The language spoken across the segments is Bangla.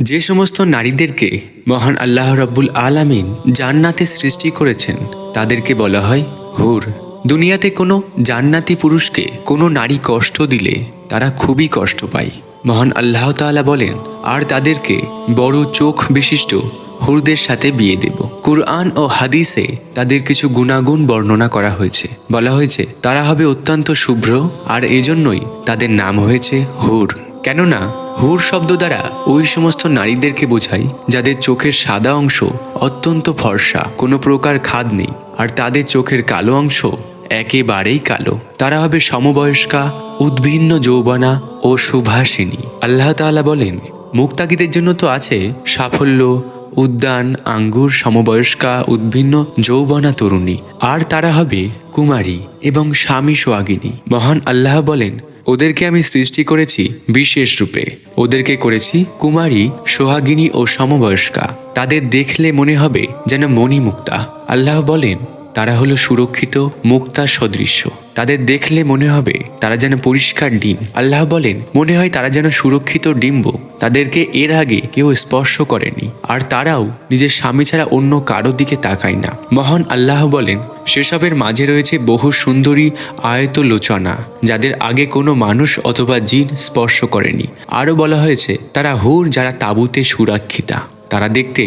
যে সমস্ত নারীদেরকে মহান আল্লাহ রব্বুল আলামিন জান্নাতে সৃষ্টি করেছেন, তাদেরকে বলা হয় হুর। দুনিয়াতে কোনো জান্নাতি পুরুষকে কোনো নারী কষ্ট দিলে তারা খুবই কষ্ট পায়। মহান আল্লাহ তাআলা বলেন, আর তাদেরকে বড় চোখ বিশিষ্ট হুরদের সাথে বিয়ে দেব। কুরআন ও হাদিসে তাদের কিছু গুণাগুণ বর্ণনা করা হয়েছে। বলা হয়েছে, তারা হবে অত্যন্ত শুভ্র, আর এজন্যই তাদের নাম হয়েছে হুর। কেননা হুর শব্দ দ্বারা ওই সমস্ত নারীদেরকে বোঝায় যাদের চোখের সাদা অংশ অত্যন্ত ফর্সা, কোনো প্রকার খাদ নেই, আর তাদের চোখের কালো অংশ একেবারেই কালো। তারা হবে সমবয়স্কা, উদ্ভিন্ন যৌবনা ও সুভাষিনী। আল্লাহ তাআলা বলেন মুক্তাকিদের জন্য তো আছে সাফল্য, উদ্যান, আঙ্গুর, সমবয়স্কা, উদ্ভিন্ন যৌবনা তরুণী। আর তারা হবে কুমারী এবং স্বামী সোয়াগিনী মহান আল্লাহ বলেন ওদেরকে আমি সৃষ্টি করেছি বিশেষ রূপে। ওদেরকে করেছি কুমারী, সোহাগিনী ও সমবয়স্কা। তাদের দেখলে মনে হবে যেন মণিমুক্তা। আল্লাহ বলেন, তারা হলো সুরক্ষিত, মুক্তা সদৃশ্য। তাদের দেখলে মনে হবে তারা যেন পরিষ্কার ডিম। আল্লাহ বলেন, মনে হয় তারা যেন সুরক্ষিত ডিম্ব তাদেরকে এর আগে কেউ স্পর্শ করেনি, আর তারাও নিজের স্বামী ছাড়া অন্য কারোর দিকে তাকায় না। মহান আল্লাহ বলেন, সেসবের মাঝে রয়েছে বহু সুন্দরী আয়ত লোচনা যাদের আগে কোনো মানুষ অথবা জিন স্পর্শ করেনি। আরও বলা হয়েছে, তারা হুর যারা তাঁবুতে সুরক্ষিতা। তারা দেখতে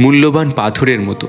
মূল্যবান পাথরের মতো।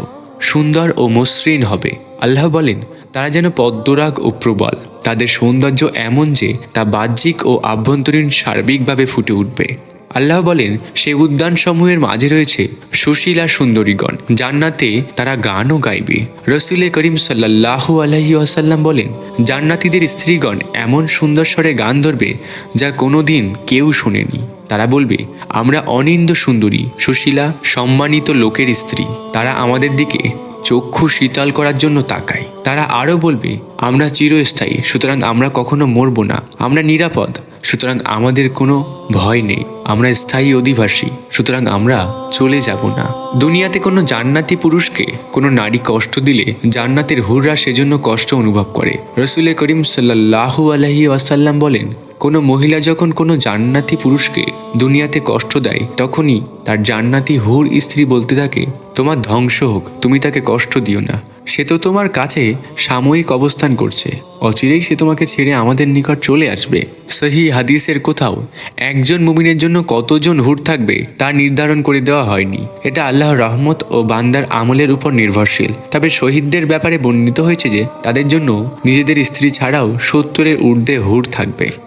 সুন্দর ও মসৃণ হবে। আল্লাহ বলেন, তারা যেন পদ্মরাগ ও প্রবল। তাদের সৌন্দর্য এমন যে, তা বাহ্যিক ও আভ্যন্তরীণ সার্বিকভাবে ফুটে উঠবে। আল্লাহ বলেন সেই উদ্যানসমূহের মাঝে রয়েছে সুশীলা সুন্দরীগণ, জান্নাতে তারা গানও গাইবে। রসুলে করিম সাল্লাহু আলহি আসাল্লাম বলেন, জান্নাতীদের স্ত্রীগণ এমন সুন্দর স্বরে গান ধরবে যা কোনোদিন কেউ শোনেনি। তারা বলবে, আমরা অনিন্দ সুন্দরী, সুশীলা, সম্মানিত লোকের স্ত্রী। তারা আমাদের দিকে চক্ষু শীতল করার জন্য তাকায়। তারা আরও বলবে, আমরা চিরস্থায়ী, সুতরাং আমরা কখনো মরব না। আমরা নিরাপদ, সুতরাং আমাদের কোনো ভয় নেই। আমরা স্থায়ী অধিবাসী, সুতরাং আমরা চলে যাব না। দুনিয়াতে কোনো জান্নাতি পুরুষকে কোনো নারী কষ্ট দিলে জান্নাতের হুররা সেজন্য কষ্ট অনুভব করে। রসুলে করিম সাল্লাহু আলহি আসাল্লাম বলেন কোনো মহিলা যখন কোনো জান্নাতি পুরুষকে দুনিয়াতে কষ্ট দেয়, তখনই তার জান্নাতি হুর স্ত্রী বলতে থাকে, তোমার ধ্বংস হোক, তুমি তাকে কষ্ট দিও না। সে তো তোমার কাছে সাময়িক অবস্থান করছে। অচিরেই সে তোমাকে ছেড়ে আমাদের নিকট চলে আসবে। সহি হাদিসের কোথাও, একজন মুমিনের জন্য কতজন হুর থাকবে তা নির্ধারণ করে দেওয়া হয়নি। এটা আল্লাহর রহমত ও বান্দার আমলের উপর নির্ভরশীল। তবে শহীদদের ব্যাপারে বর্ণিত হয়েছে যে, তাদের জন্য নিজেদের স্ত্রী ছাড়াও সত্তরের ঊর্ধ্বে হুর থাকবে।